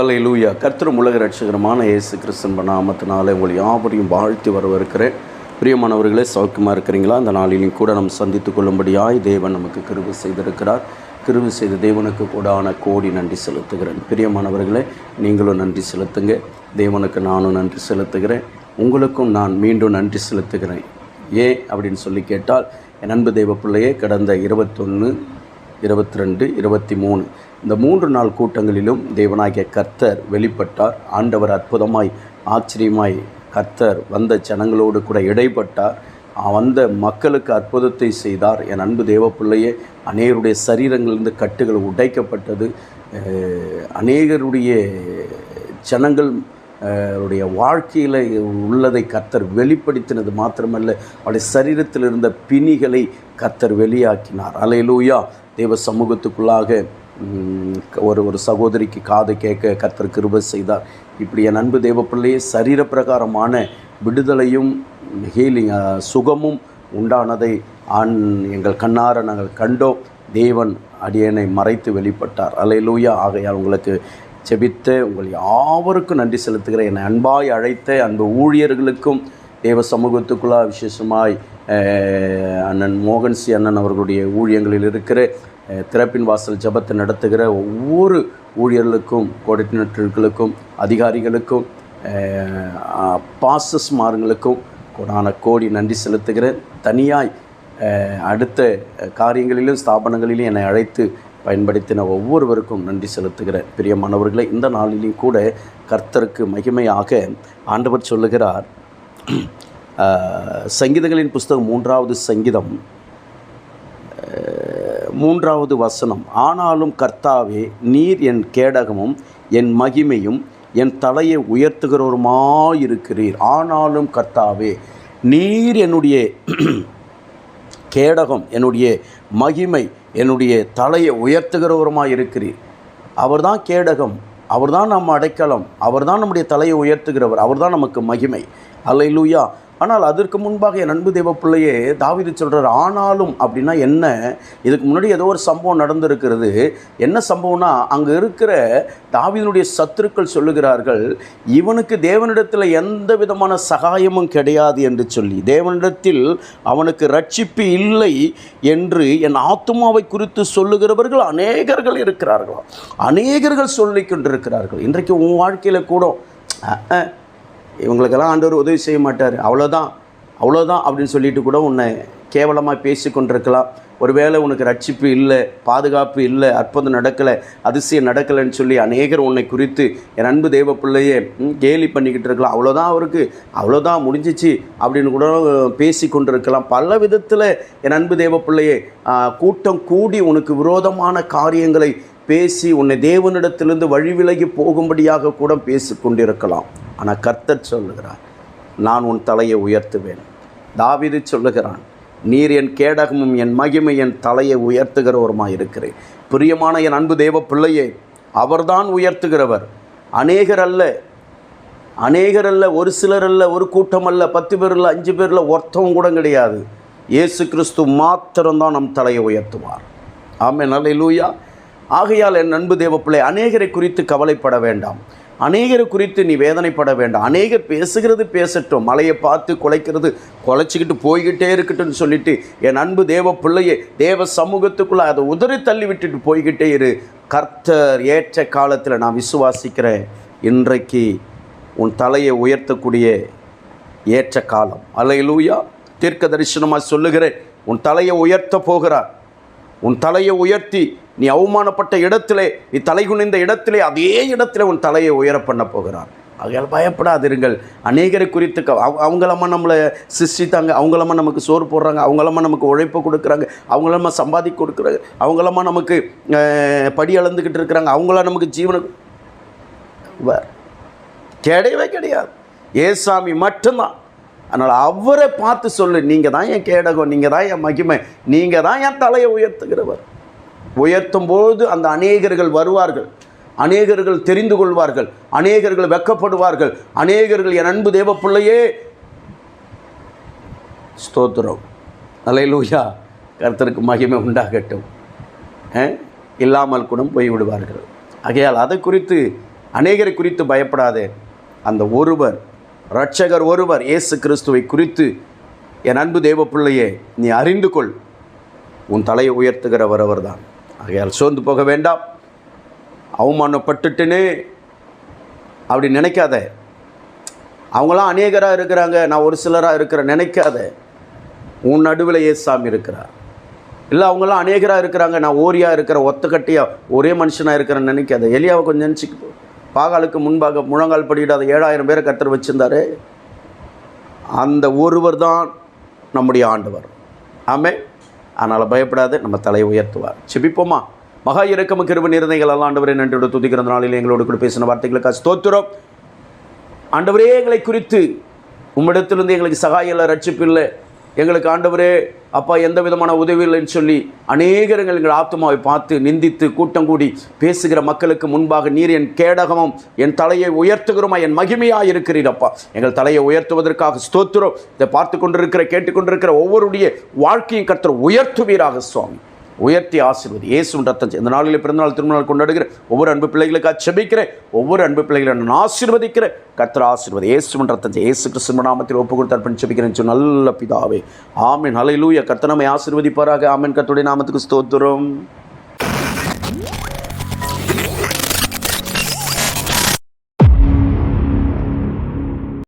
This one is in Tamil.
லூயா கர்த்தரும் உலக ரட்சகரமான இயேசு கிறிஸ்தன் நாமத்தினால உங்கள் யாவரையும் வாழ்த்தி வரவிருக்கிறேன் பிரியமானவர்களே சௌக்கியமாக இருக்கிறீங்களா? அந்த நாளிலும் கூட நாம் சந்தித்து கொள்ளும்படியாய் தேவன் நமக்கு கிருவு செய்திருக்கிறார். கிருவு செய்த தேவனுக்கு கூடான கோடி நன்றி செலுத்துகிறேன். பிரியமானவர்களே நீங்களும் நன்றி செலுத்துங்க. தேவனுக்கு நானும் நன்றி செலுத்துகிறேன். உங்களுக்கும் நான் மீண்டும் நன்றி செலுத்துகிறேன். ஏன் அப்படின்னு சொல்லி கேட்டால் என் அன்பு தெய்வ பிள்ளையே கடந்த இருபத்தொன்று இருபத்தி ரெண்டு இருபத்தி மூணு இந்த மூன்று நாள் கூட்டங்களிலும் தேவனாகிய கர்த்தர் வெளிப்பட்டார். ஆண்டவர் அற்புதமாய் ஆச்சரியமாய் கர்த்தர் வந்த ஜனங்களோடு கூட இடைப்பட்டார். வந்த மக்களுக்கு அற்புதத்தை செய்தார். என் அன்பு தேவப்பிள்ளையே அநேகருடைய சரீரங்களிலிருந்து கட்டுகள் உடைக்கப்பட்டது. அநேகருடைய ஜனங்கள் உடைய வாழ்க்கையில் உள்ளதை கர்த்தர் வெளிப்படுத்தினது மாத்திரமல்ல அவருடைய சரீரத்தில் இருந்த பிணிகளை கர்த்தர் வெளியாக்கினார். அலையிலூயா தேவ சமூகத்துக்குள்ளாக ஒரு ஒரு சகோதரிக்கு காது கேட்க கத்தர் கிருப செய்தார். இப்படி என் அன்பு தேவ பிள்ளையே விடுதலையும் ஹீலிங் சுகமும் உண்டானதை ஆண் எங்கள் கண்ணார நாங்கள் கண்டோம். தேவன் அடியனை மறைத்து வெளிப்பட்டார். அலையிலூயா ஆகையால் உங்களுக்கு செபித்த உங்கள் யாவருக்கும் நன்றி செலுத்துகிறேன். என்னை அன்பாய் அழைத்த அன்பு ஊழியர்களுக்கும் தேவ சமூகத்துக்குள்ளா விசேஷமாய் அண்ணன் மோகன்சி அண்ணன் அவர்களுடைய ஊழியங்களில் இருக்கிற திறப்பின் வாசல் ஜெபத்தை நடத்துகிற ஒவ்வொரு ஊழியர்களுக்கும் கோஆர்டினேட்டர்களுக்கும் அதிகாரிகளுக்கும் பாசஸ் பாசஸ்மார்களுக்கும் கொடான கோடி நன்றி செலுத்துகிறேன். தனியாய் அடுத்த காரியங்களிலும் ஸ்தாபனங்களிலும் என்னை அழைத்து பயன்படுத்தின ஒவ்வொருவருக்கும் நன்றி செலுத்துகிறேன். பிரியமானவர்களை இந்த நாளிலையும் கூட கர்த்தருக்கு மகிமையாக ஆண்டவர் சொல்லுகிறார். சங்கீதங்களின் புஸ்தகம் மூன்றாவது சங்கீதம் மூன்றாவது வசனம். ஆனாலும் கர்த்தாவே நீர் என் கேடகமும் என் மகிமையும் என் தலையை உயர்த்துகிறவருமாயிருக்கிறீர். ஆனாலும் கர்த்தாவே நீர் என்னுடைய கேடகம் என்னுடைய மகிமை என்னுடைய தலையை உயர்த்துகிறவருமாய் இருக்கிறீர் அவர்தான் கேடகம் அவர்தான் நம்ம அடைக்கலம் அவர்தான் நம்முடைய தலையை உயர்த்துகிறவர் அவர்தான் நமக்கு மகிமை. அல்லையிலூயா ஆனால் அதற்கு முன்பாக என் அன்பு தெய்வ பிள்ளையே தாவிது சொல்கிறார் ஆனாலும் அப்படின்னா என்ன? இதுக்கு முன்னாடி ஏதோ ஒரு சம்பவம் நடந்திருக்கிறது. என்ன சம்பவம்னா அங்கே இருக்கிற தாவிதனுடைய சத்துருக்கள் சொல்லுகிறார்கள் இவனுக்கு தேவனிடத்தில் எந்த விதமான சகாயமும் கிடையாது என்று சொல்லி. தேவனிடத்தில் அவனுக்கு ரட்சிப்பு இல்லை என்று என் ஆத்துமாவை குறித்து சொல்லுகிறவர்கள் அநேகர்கள் இருக்கிறார்களாம். அநேகர்கள் சொல்லிக் கொண்டிருக்கிறார்கள். இன்றைக்கு உன் வாழ்க்கையில் கூட இவங்களுக்கெல்லாம் ஆண்டவர் உதவி செய்ய மாட்டார். அவ்வளோதான் அவ்வளோதான் அப்படின்னு சொல்லிட்டு கூட உன்னை கேவலமாக பேசி கொண்டிருக்கலாம். ஒருவேளை உனக்கு ரட்சிப்பு இல்லை பாதுகாப்பு இல்லை அற்புதம் நடக்கலை அதிசயம் நடக்கலைன்னு சொல்லி அநேகர் உன்னை குறித்து என் அன்பு தெய்வ பிள்ளையே கேலி பண்ணிக்கிட்டு இருக்கலாம். அவ்வளோதான் அவருக்கு. அவ்வளோதான் முடிஞ்சிச்சு அப்படின்னு கூட பேசி கொண்டிருக்கலாம். பல விதத்தில் என் அன்பு தெய்வ பிள்ளையே கூட்டம் கூடி உனக்கு விரோதமான காரியங்களை பேசி உன்னை தேவனிடத்திலிருந்து வழி விலகி போகும்படியாக கூட பேசி கொண்டிருக்கலாம். ஆனால் கர்த்தர் சொல்லுகிறார் நான் உன் தலையை உயர்த்துவேன். தாவிது சொல்லுகிறான் நீர் என் கேடகமும் என் மகிமை என் தலையை உயர்த்துகிறவருமாய் இருக்கிறேன். பிரியமான என் அன்பு தேவ பிள்ளையே அவர்தான் உயர்த்துகிறவர். அநேகர் அல்ல அநேகர் அல்ல ஒரு சிலர் அல்ல ஒரு கூட்டம் அல்ல பத்து பேர் இல்லை அஞ்சு பேரில் ஒருத்தவங்க கூட கிடையாது. இயேசு கிறிஸ்து மாத்திரம்தான் நம் தலையை உயர்த்துவார். ஆமே நல்ல லூயா ஆகையால் என் அன்பு தேவப்பிள்ளை அநேகரை குறித்து கவலைப்பட வேண்டாம். அநேகரை குறித்து நீ வேதனைப்பட வேண்டாம். அநேகர் பேசுகிறது பேசட்டும். மலையை பார்த்து குலைக்கிறது குலைச்சிக்கிட்டு போய்கிட்டே இருக்கட்டும்னு சொல்லிட்டு என் அன்பு தேவ பிள்ளையே தேவ சமூகத்துக்குள்ளே அதை உதறி தள்ளி விட்டுட்டு போய்கிட்டே இரு. கர்த்தர் ஏற்ற காலத்தில் நான் விசுவாசிக்கிறேன். இன்றைக்கு உன் தலையை உயர்த்தக்கூடிய ஏற்ற காலம். அலையிலூயா தீர்க்க தரிசனமாக சொல்லுகிறேன். உன் தலையை உயர்த்த போகிறார். உன் தலையை உயர்த்தி நீ அவமானப்பட்ட இடத்திலே நீ தலை குனிந்த இடத்திலே அதே இடத்துல உன் தலையை உயர பண்ண போகிறார் அவர்கள் பயப்படாதிருங்கள். அநேகரை குறித்து க- அவ- அவங்களம்மா நம்மளை சிருஷ்டித்தாங்க. அவங்களம்மா நமக்கு சோறு போடுறாங்க. அவங்களம்மா நமக்கு உழைப்பு கொடுக்குறாங்க. அவங்களம்மா சம்பாதி கொடுக்குறாங்க. அவங்களம்மா நமக்கு படி அளந்துக்கிட்டு இருக்கிறாங்க. அவங்களாம் நமக்கு ஜீவனம் கிடையவே கிடையாது. ஏசாமி மட்டும்தான். அதனால் அவரை பார்த்து சொல்லு. நீங்கள் தான் என் கேடகம் நீங்கள் தான் என் மகிமை நீங்கள் தான் என் தலையை உயர்த்துகிறவர். உயர்த்தும் போது அந்த அநேகர்கள் வருவார்கள். அநேகர்கள் தெரிந்து கொள்வார்கள். அநேகர்கள் வெட்கப்படுவார்கள் அநேகர்கள் என் அன்பு தேவ பிள்ளையே. ஸ்தோத்திரம். அலையிலூயா கருத்தருக்கு மகிமை உண்டாகட்டும். இல்லாமல் கூட போய் விடுவார்கள் ஆகையால் அதை குறித்து அநேகரை குறித்து பயப்படாதே. அந்த ஒருவர் ரட்சகர் ஒருவர் இயேசு கிறிஸ்துவை குறித்து என் அன்பு தேவ பிள்ளையே நீ அறிந்து கொள். உன் தலையை உயர்த்துகிறவர் அவர்தான். ஆகையால் சோர்ந்து போக வேண்டாம். அவமானப்பட்டுட்டேனே. அப்படி நினைக்காத. அவங்களாம் அநேகராக இருக்கிறாங்க. நான் ஒரு சிலராக இருக்கிறேன். நினைக்காத. உன் நடுவில் ஏசாமி இருக்கிறார். இல்லை அவங்களாம் அநேகராக இருக்கிறாங்க. நான் ஓரியாக இருக்கிற ஒத்தக்கட்டியாக ஒரே மனுஷனாக இருக்கிறேன்னு நினைக்காத. எலியாவை கொஞ்சம் நினச்சிக்கு. பாகாலுக்கு முன்பாக முழங்கால் படியிடாத ஏழாயிரம் பேரை கத்தர் வச்சிருந்தாரு. அந்த ஒருவர் தான் நம்முடைய ஆண்டவர். ஆமே அதனால் பயப்படாது நம்ம தலையை உயர்த்துவார். செபிப்போமா மகா இறக்கம கிருப நிறந்தைகள் எல்லாம் ஆண்டவரே நன்றோடு துதிக்கிற நாளில் எங்களோடு கூட பேசின வார்த்தைகளுக்கு ஸ்தோத்திரம். ஆண்டவரே எங்களை குறித்து உம்மிடத்திலிருந்து எங்களுக்கு சகாயம் இல்லை ரட்சிப்பு இல்லை. எங்களுக்கு ஆண்டவரே அப்பா எந்த விதமான உதவி இல்லைன்னு சொல்லி அநேகர்கள் எங்கள் ஆத்மாவை பார்த்து நிந்தித்து கூட்டம் கூடி பேசுகிற மக்களுக்கு முன்பாக நீர் என் கேடகமும் என் தலையை உயர்த்துகிறோமா என் மகிமையாக இருக்கிறீரப்பா. எங்கள் தலையை உயர்த்துவதற்காக ஸ்தோத்திரம். இதை பார்த்து கொண்டிருக்கிற கேட்டுக்கொண்டிருக்கிற ஒவ்வொருடைய வாழ்க்கையும் கர்த்தர் உயர்த்துவீராக சுவாமி. உயர்த்தி ஆசிர்வதி. இயேசுவின் ரத்தம் இந்த நாளில் பிறந்தநாள் திருமணம் கொண்டாடுகிற ஒவ்வொரு அன்பு பிள்ளைகளுக்கு செபிக்கிறேன் ஒவ்வொரு அன்பு பிள்ளைகளை நான் ஆசீர்வதிக்கிறேன். கர்த்தர் ஆசீர்வதி. இயேசுவின் ரத்தம் இயேசு கிறிஸ்துவ நாமத்தில் ஒப்பு கொடுத்து அர்ப்பணி செபிக்கிறேன் நல்ல பிதாவே. ஆமென். அலையிலூய கர்த்தர் நம்மை ஆசீர்வதிப்பாராக. ஆமென். கர்த்தருடைய நாமத்துக்கு ஸ்தோத்திரம்.